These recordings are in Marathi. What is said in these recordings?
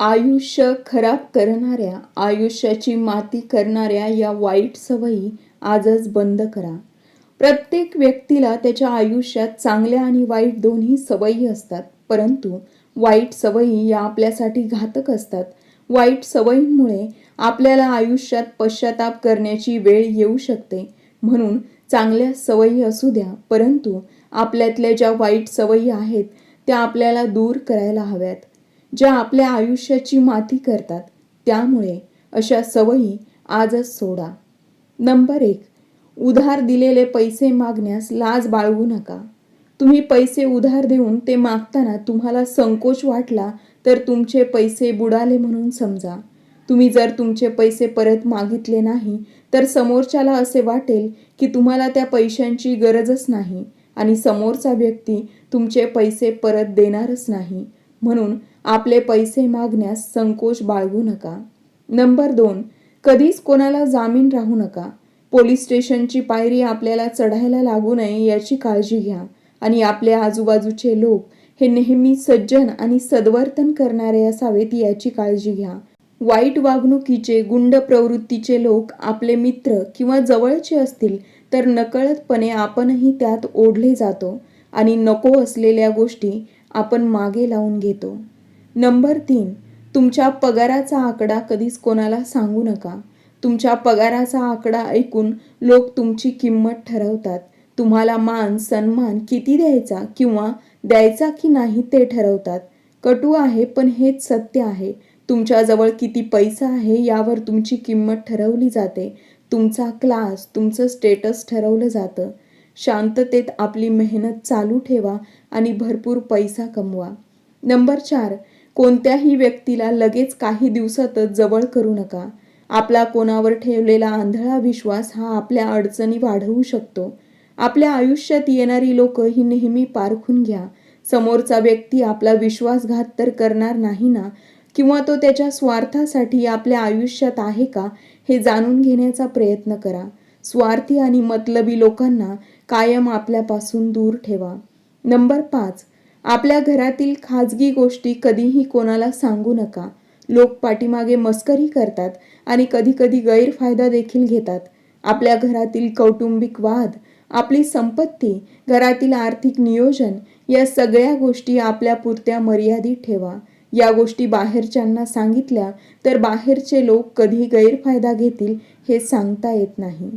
आयुष्य खराब करणाऱ्या आयुष्याची माती करणाऱ्या या वाईट सवयी आजच बंद करा. प्रत्येक व्यक्तीला त्याच्या आयुष्यात चांगल्या आणि वाईट दोन्ही सवयी असतात परंतु वाईट सवयी या आपल्यासाठी घातक असतात. वाईट सवयींमुळे आपल्याला आयुष्यात पश्चाताप करण्याची वेळ येऊ शकते. म्हणून चांगल्या सवयी असू द्या परंतु आपल्यातल्या ज्या वाईट सवयी आहेत त्या आपल्याला दूर करायला हव्यात. ज्या आपल्या आयुष्याची माती करतात त्यामुळे अशा सवयी आजच सोडा. नंबर एक उधार दिलेले पैसे मागण्यास लाज बाळगू नका. तुम्ही पैसे उधार देऊन ते मागताना तुम्हाला संकोच वाटला तर तुमचे पैसे बुडाले म्हणून समजा. तुम्ही जर तुमचे पैसे परत मागितले नाही तर समोरच्याला असे वाटेल की तुम्हाला त्या पैशांची गरजच नाही आणि समोरचा व्यक्ती तुमचे पैसे परत देणारच नाही म्हणून आपले पैसे मागण्यास संकोच बाळगू नका. नंबर दोन कधीच कोणाला जामीन राहू नका. पोलीस स्टेशनची पायरी आपल्याला चढायला लागू नये याची काळजी घ्या. आणि आपल्या आजूबाजूचे लोक हे नेहमी सज्जन आणि सद्वर्तन करणारे असावेत याची काळजी घ्या. वाईट वागणुकीचे गुंड प्रवृत्तीचे लोक आपले मित्र किंवा जवळचे असतील तर नकळतपणे आपणही त्यात ओढले जातो आणि नको असलेल्या गोष्टी आपण मागे लावून घेतो. नंबर तीन तुमच्या पगाराचा आकडा कधीच कोणाला सांगू नका. तुमच्या पगाराचा आकडा ऐकून लोक तुमची किंमत ठरवतात. तुम्हाला मान सन्मान किती द्यायचा किंवा द्यायचा की नाही ते ठरवतात. कटू आहे पण हेच सत्य आहे. तुमच्याजवळ किती पैसा आहे यावर तुमची किंमत ठरवली जाते. तुमचा क्लास तुमचं स्टेटस ठरवलं जातं. शांततेत आपली मेहनत चालू ठेवा आणि भरपूर पैसा कमवा. नंबर चार कोणत्याही व्यक्तीला लगेच काही दिवसातच जवळ करू नका. आपला कोणावर ठेवलेला आंधळा विश्वास हा आपल्या अडचणी वाढवू शकतो. आपल्या आयुष्यात येणारी लोक ही नेहमी पारखून घ्या. समोरचा व्यक्ती आपला विश्वासघात तर करणार नाही ना? किंवा तो त्याच्या स्वार्थासाठी आपल्या आयुष्यात आहे का? हे जाणून घेण्याचा प्रयत्न करा. स्वार्थी आणि मतलबी लोकांना कायम आपल्यापासून दूर ठेवा. नंबर पाच. आपल्या घरातील खाजगी गोष्टी कधीही कोणाला सांगू नका. लोक पाठीमागे मस्करी करतात आणि कधीकधी गैरफायदा देखील घेतात. आपल्या घरातील कौटुंबिक वाद आपली संपत्ती घरातील आर्थिक नियोजन या सगळ्या गोष्टी आपल्या पुरत्या मर्यादित ठेवा. या गोष्टी बाहेरच्यांना सांगितल्या तर बाहेरचे लोक कधी गैरफायदा घेतील हे सांगता येत नाही.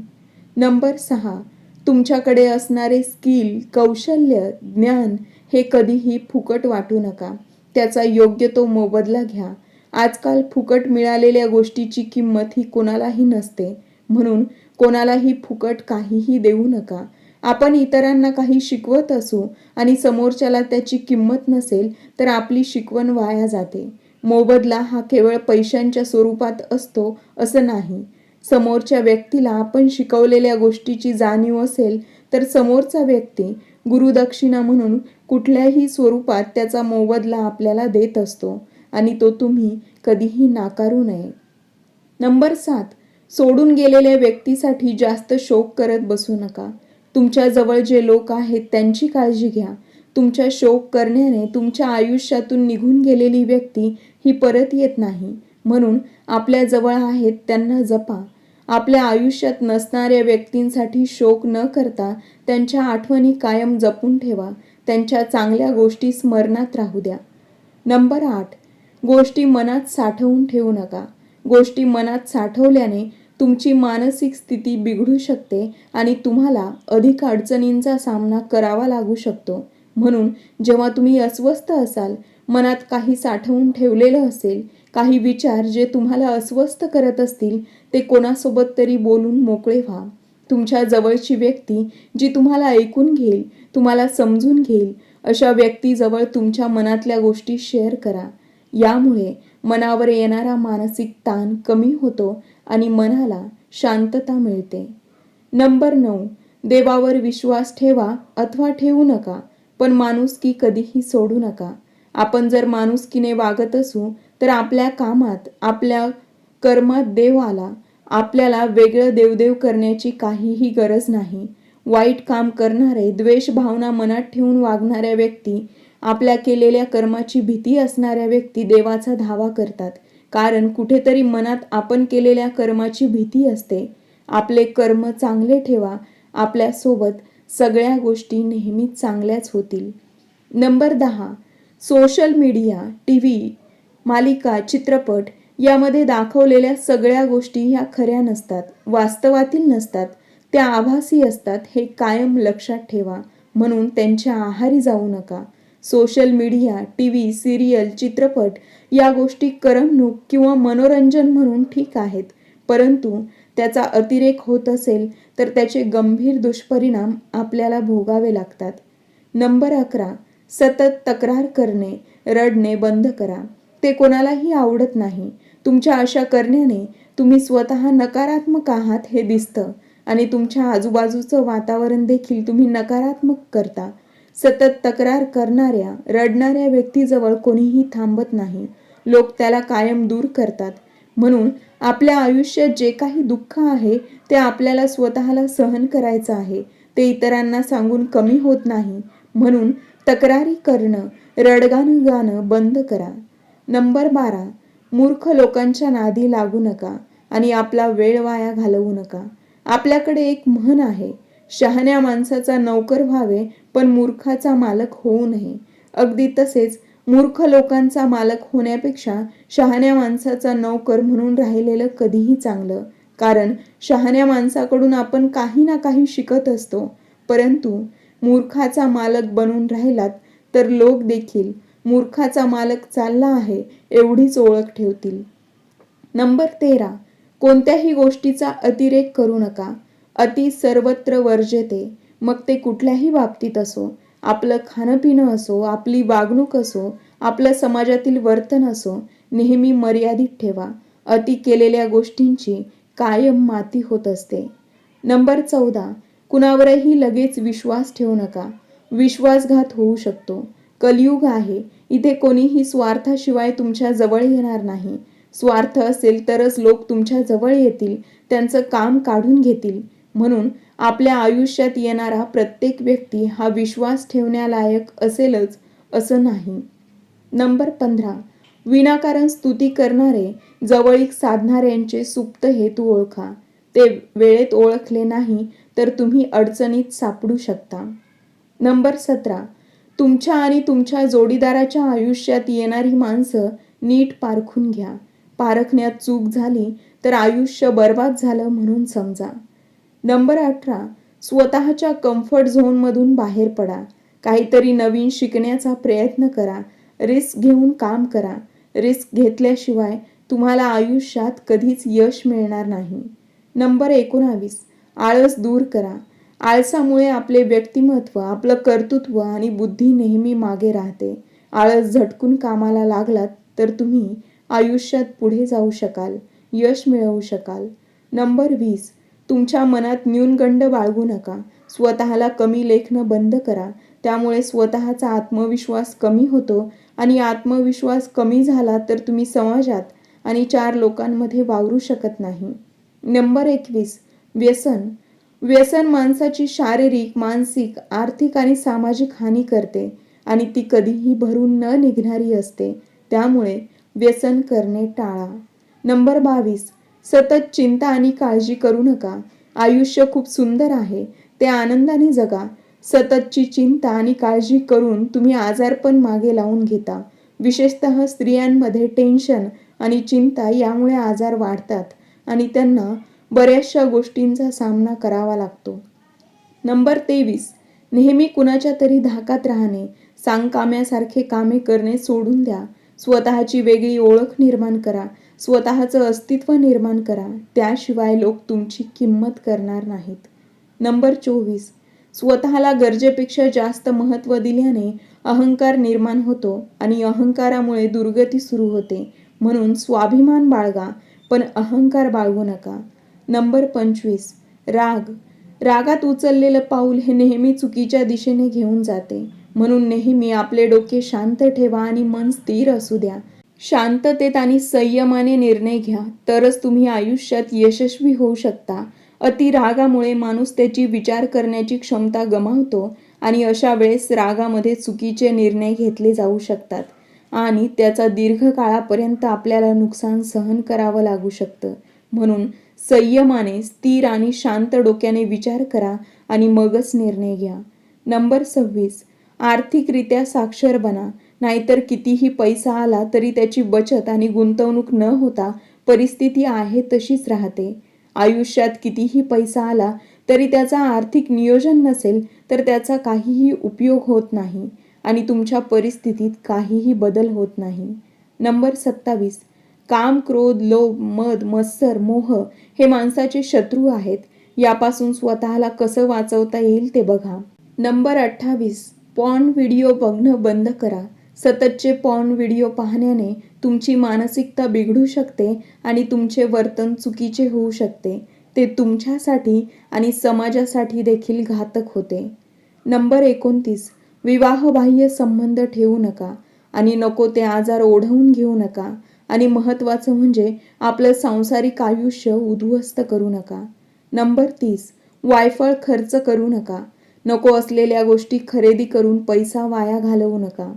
नंबर सहा. तुमच्याकडे असणारे स्किल कौशल्य ज्ञान हे कधीही फुकट वाटू नका. त्याचा योग्य तो मोबदला घ्या. आजकाल फुकट मिळालेल्या गोष्टीची किंमत ही कोणालाही नसते. म्हणून कोणालाही फुकट काहीही देऊ नका. आपण इतरांना काही शिकवत असू आणि समोरच्याला त्याची किंमत नसेल तर आपली शिकवण वाया जाते. मोबदला हा केवळ पैशांच्या स्वरूपात असतो असं नाही. समोरच्या व्यक्तीला आपण शिकवलेल्या गोष्टीची जाणीव असेल तर समोरचा व्यक्ती गुरुदक्षिणा म्हणून कुठल्याही स्वरूपात त्याचा मोबदला आपल्याला देत असतो आणि तो तुम्ही कधीही नाकारू नये. नंबर सात सोडून गेलेल्या व्यक्तीसाठी जास्त शोक करत बसू नका. तुमच्या जवळ जे लोक आहेत त्यांची काळजी घ्या. तुमच्या शोक करण्याने तुमच्या आयुष्यातून निघून गेलेली व्यक्ती ही परत येत नाही. म्हणून आपल्या जवळ आहेत त्यांना जपा. आपल्या आयुष्यात नसणाऱ्या व्यक्तींसाठी शोक न करता त्यांच्या आठवणी कायम जपून ठेवा. त्यांच्या चांगल्या गोष्टी स्मरणात राहू द्या. नंबर आठ गोष्टी मनात साठवून ठेवू नका. गोष्टी मनात साठवल्याने तुमची मानसिक स्थिती बिघडू शकते आणि तुम्हाला अधिक अडचणींचा सामना करावा लागू शकतो. म्हणून जेव्हा तुम्ही अस्वस्थ असाल मनात काही साठवून ठेवलेलं असेल काही विचार जे तुम्हाला अस्वस्थ करत असतील ते कोणासोबत तरी बोलून मोकळे व्हा. तुमच्या जवळची व्यक्ती जी तुम्हाला ऐकून घेईल तुम्हाला समजून घेईल अशा व्यक्तीजवळ तुमच्या मनातल्या गोष्टी शेअर करा. यामुळे मनावर येणारा मानसिक ताण कमी होतो आणि मनाला शांतता मिळते. नंबर नऊ. देवावर विश्वास ठेवा अथवा ठेवू नका पण माणुसकी कधीही सोडू नका. आपण जर माणुसकीने वागत असू तर आपल्या कामात आपल्या कर्मात देव आला आपल्याला वेगळं देवदेव करण्याची काहीही गरज नाही. वाईट काम करणारे द्वेष भावना मनात ठेवून वागणाऱ्या व्यक्ती आपल्या केलेल्या कर्माची भीती असणाऱ्या व्यक्ती देवाचा धावा करतात. कारण कुठेतरी मनात आपण केलेल्या कर्माची भीती असते. आपले कर्म चांगले ठेवा. आपल्यासोबत सगळ्या गोष्टी नेहमीच चांगल्याच होतील. नंबर दहा. सोशल मीडिया टी व्ही मालिका चित्रपट यामध्ये दाखवलेल्या सगळ्या गोष्टी ह्या खऱ्या नसतात वास्तवातील नसतात त्या आभासी असतात हे कायम लक्षात ठेवा. म्हणून त्यांच्या आहारी जाऊ नका. Social media T V serial चित्रपट या गोष्टी करमणूक किंवा मनोरंजन म्हणून ठीक आहेत. परंतु त्याचा अतिरेक होत असेल तर त्याचे गंभीर दुष्परिणाम आपल्याला भोगावे लागतात. नंबर अकरा सतत तक्रार करणे रडणे बंद करा. ते कोणालाही आवडत नाही. तुमच्या अशा करण्याने तुम्ही स्वतः नकारात्मक आहात हे दिसतं. आणि तुमच्या आजूबाजूचं वातावरण देखील तुम्ही नकारात्मक करता. सतत तक्रार करणाऱ्या रडणाऱ्या व्यक्तीजवळ कोणीही थांबत नाही. लोक त्याला कायम दूर करतात. म्हणून आपल्या आयुष्यात जे काही दुःख आहे ते आपल्याला स्वतःला सहन करायचं आहे. ते इतरांना सांगून कमी होत नाही. म्हणून तक्रारी करणं रडगाणं गाणं बंद करा. नंबर बारा. मूर्ख लोकांच्या नादी लागू नका आणि आपला वेळ वाया घालवू नका. आपल्याकडे एक म्हण आहे शहाण्या माणसाचा नौकर व्हावे पण मूर्खाचा मालक होऊ नये. अगदी तसेच मूर्ख लोकांचा मालक होण्यापेक्षा शहाण्या माणसाचा नौकर म्हणून राहिलेलं कधीही चांगलं. कारण शहाण्या माणसाकडून आपण काही ना काही शिकत असतो. परंतु मूर्खाचा मालक बनून राहिलात तर लोक देखील मूर्खाचा मालक चालला आहे एवढीच ओळख ठेवतील. नंबर तेरा. कोणत्याही गोष्टीचा अतिरेक करू नका. अति सर्वत्र वर्जते मग ते कुठल्याही बाबतीत असो. आपलं खाणंपिणं असो आपली वागणूक असो आपलं समाजातील वर्तन असो नेहमी मर्यादित ठेवा. अति केलेल्या गोष्टींची कायम माती होत असते. नंबर चौदा. कुणावरही लगेच विश्वास ठेवू नका. विश्वासघात होऊ शकतो. कलियुग आहे. इथे कोणीही स्वार्थाशिवाय तुमच्या जवळ येणार नाही. स्वार्थ असेल तरच लोक तुमच्या जवळ येतील. त्यांचं काम काढून घेतील. म्हणून आपल्या आयुष्यात येणारा प्रत्येक व्यक्ती हा विश्वास ठेवण्यालायक असेलच असं नाही. नंबर पंधरा. विनाकारण स्तुती करणारे जवळीक साधणाऱ्यांचे सुप्त हेतू ओळखा. ते वेळेत ओळखले नाही तर तुम्ही अडचणीत सापडू शकता. नंबर सतरा. तुमच्या आणि तुमच्या जोडीदाराच्या आयुष्यात येणारी माणसं नीट पारखून घ्या. पारखण्यात चूक झाली तर आयुष्य बर्बाद झालं म्हणून समजा. नंबर अठरा. स्वतःच्या कम्फर्ट झोनमधून बाहेर पडा. काहीतरी नवीन शिकण्याचा प्रयत्न करा. रिस्क घेऊन काम करा. रिस्क घेतल्याशिवाय तुम्हाला आयुष्यात कधीच यश मिळणार नाही. नंबर एकोणावीस. आळस दूर करा. आळसामुळे आपले व्यक्तिमत्व आपलं कर्तृत्व आणि बुद्धी नेहमी मागे राहते. आळस झटकून कामाला लागलात तर तुम्ही आयुष्यात पुढे जाऊ शकाल यश मिळवू शकाल. नंबर वीस. तुमच्या मनात न्यूनगंड बाळगू नका. स्वतःला कमी लेखणं बंद करा. त्यामुळे स्वतःचा आत्मविश्वास कमी होतो आणि आत्मविश्वास कमी झाला तर तुम्ही समाजात आणि चार लोकांमध्ये वावरू शकत नाही. नंबर एकवीस. व्यसन. व्यसन माणसाची शारीरिक मानसिक आर्थिक आणि सामाजिक हानी करते आणि ती कधीही भरून न निघणारी असते. त्यामुळे व्यसन करणे टाळा. नंबर बावीस. सतत चिंता आणि काळजी करू नका. आयुष्य खूप सुंदर आहे. ते आनंदाने जगा. सततची चिंता आणि काळजी करून तुम्ही आजारपण मागे लावून घेता. विशेषतः स्त्रियांमध्ये टेन्शन आणि चिंता यामुळे आजार वाढतात आणि त्यांना बऱ्याचशा गोष्टींचा सामना करावा लागतो. नंबर तेवीस. नेहमी कुणाच्या तरी धाकात राहणे सांगकाम्यासारखे कामे करणे सोडून द्या. स्वतःची वेगळी ओळख निर्माण करा. स्वतःचं अस्तित्व निर्माण करा. त्याशिवाय लोक तुमची किंमत करणार नाहीत. नंबर चोवीस. स्वतःला गरजेपेक्षा जास्त महत्त्व दिल्याने अहंकार निर्माण होतो आणि अहंकारामुळे दुर्गती सुरू होते. म्हणून स्वाभिमान बाळगा पण अहंकार बाळगू नका. नंबर पंचवीस. राग. रागात उचललेलं पाऊल हे नेहमी चुकीच्या दिशेने घेऊन जाते. म्हणून नेहमी आपले डोके शांत ठेवा आणि मन स्थिर असू द्या. शांततेत आणि संयमाने निर्णय घ्या. तरच तुम्ही आयुष्यात यशस्वी होऊ शकता. अति रागामुळे माणूस त्याची विचार करण्याची क्षमता गमावतो आणि अशा वेळेस रागामध्ये चुकीचे निर्णय घेतले जाऊ शकतात आणि त्याचा दीर्घकाळापर्यंत आपल्याला नुकसान सहन करावं लागू शकतं. म्हणून संयमाने स्थिर आणि शांत डोक्याने विचार करा आणि मगच निर्णय घ्या. नंबर सव्वीस. आर्थिकरित्या साक्षर बना. नाहीतर कितीही पैसा आला तरी त्याची बचत आणि गुंतवणूक न होता परिस्थिती आहे तशीच राहते. आयुष्यात कितीही पैसा आला तरी त्याचा आर्थिक नियोजन नसेल तर त्याचा काहीही उपयोग होत नाही आणि तुमच्या परिस्थितीत काहीही बदल होत नाही. नंबर सत्तावीस. काम क्रोध लोभ मद मत्सर मोह हे माणसाचे शत्रू आहेत. यापासून स्वतःला कसं वाचवता येईल ते बघा. नंबर अठ्ठावीस. पॉर्न व्हिडिओ बघणं बंद करा. सततचे पॉर्न व्हिडिओ पाहण्याने तुमची मानसिकता बिघडू शकते आणि तुमचे वर्तन चुकीचे होऊ शकते. ते तुमच्यासाठी आणि समाजासाठी देखील घातक होते. नंबर एकोणतीस. विवाहबाह्य संबंध ठेवू नका आणि नको ते आजार ओढवून घेऊ नका. आणि महत्त्वाचं म्हणजे आपलं सांसारिक आयुष्य उद्ध्वस्त करू नका. नंबर तीस वायफळ खर्च करू नका. नको असलेल्या गोष्टी खरेदी करून पैसा वाया घालवू नका.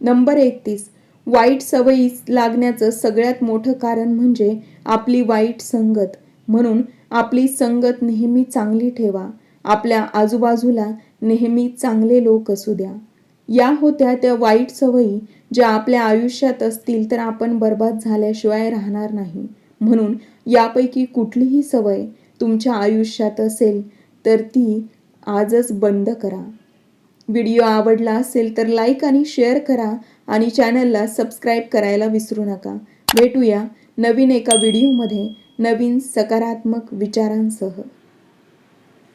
नंबर एकतीस वाईट सवयी लागण्याचं सगळ्यात मोठं कारण म्हणजे आपली वाईट संगत. म्हणून आपली संगत नेहमी चांगली ठेवा. आपल्या आजूबाजूला नेहमी चांगले लोक असू द्या. या होत्या त्या वाईट सवयी ज्या आपल्या आयुष्यात असतील तर आपण बर्बाद झाल्याशिवाय राहणार नाही. म्हणून यापैकी कुठलीही सवय तुमच्या आयुष्यात असेल तर ती आजच बंद करा. व्हिडिओ आवडला असेल तर लाईक आणि शेअर करा आणि चॅनलला सबस्क्राईब करायला विसरू नका. भेटूया नवीन एका व्हिडिओमध्ये नवीन सकारात्मक विचारांसह.